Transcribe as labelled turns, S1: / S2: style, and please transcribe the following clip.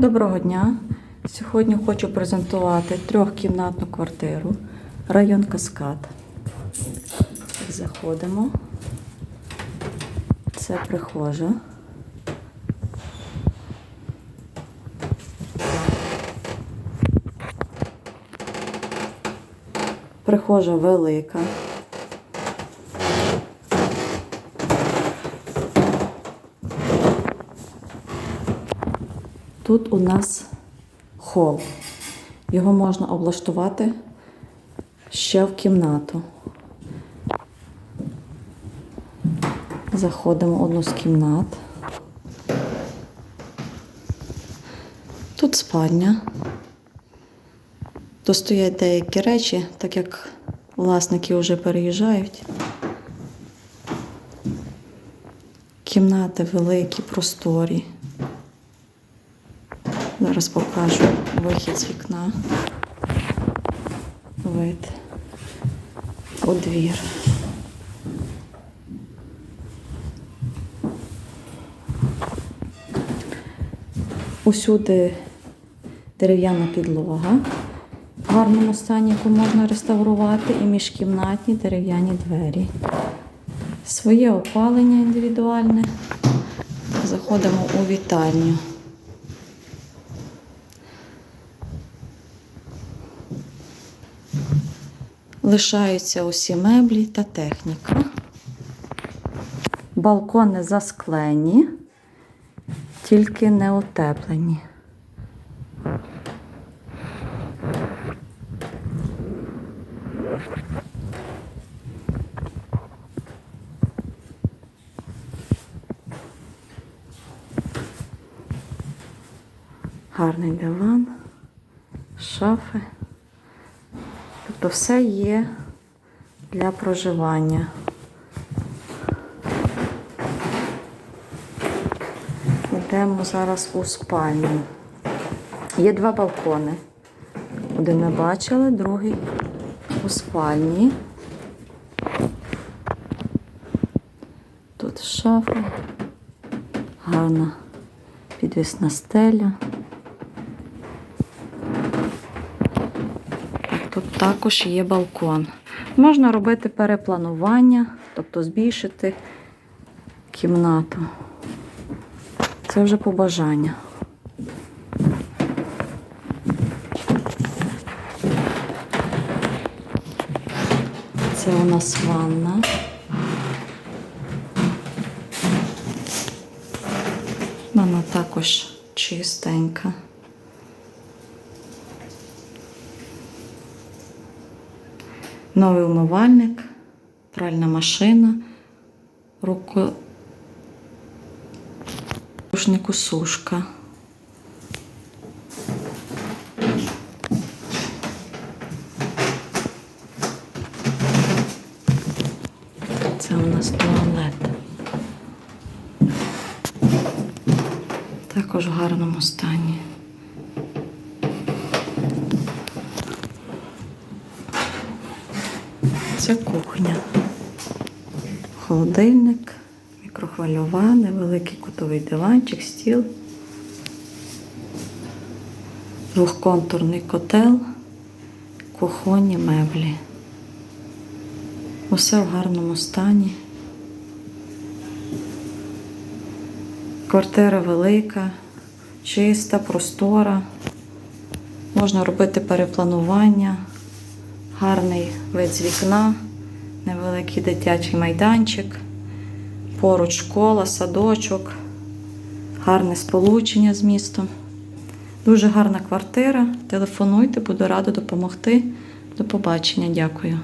S1: Доброго дня! Сьогодні хочу презентувати трьохкімнатну квартиру, район Каскад. Заходимо. Це прихожа. Прихожа велика. Тут у нас хол. Його можна облаштувати ще в кімнату. Заходимо в одну з кімнат. Тут спальня. Тут стоять деякі речі, так як власники вже переїжджають. Кімнати великі, просторі. Зараз покажу вихід з вікна. Вид у двір. Усюди дерев'яна підлога в гарному стані, яку можна реставрувати, і міжкімнатні дерев'яні двері. Своє опалення індивідуальне. Заходимо у вітальню. Лишаються усі меблі та техніка. Балкони засклені, тільки не утеплені. Гарний диван, шафи. Тобто все є для проживання. Йдемо зараз у спальню. Є два балкони. Один ми бачили, другий у спальні. Тут шафа, гарна підвісна стеля. Також є балкон. Можна робити перепланування, тобто збільшити кімнату. Це вже по бажанню. Це у нас ванна. Вона також чистенька. Новий умивальник, пральна машина, руко... сушка. Це у нас туалет. Також в гарному стані. Це кухня. Холодильник, мікрохвильова, невеликий кутовий диванчик, стіл, двохконтурний котел, кухонні меблі. Усе в гарному стані. Квартира велика, чиста, простора. Можна робити перепланування, гарний вид з вікна, невеликий дитячий майданчик, поруч школа, садочок, гарне сполучення з містом. Дуже гарна квартира. Телефонуйте, буду рада допомогти. До побачення, дякую.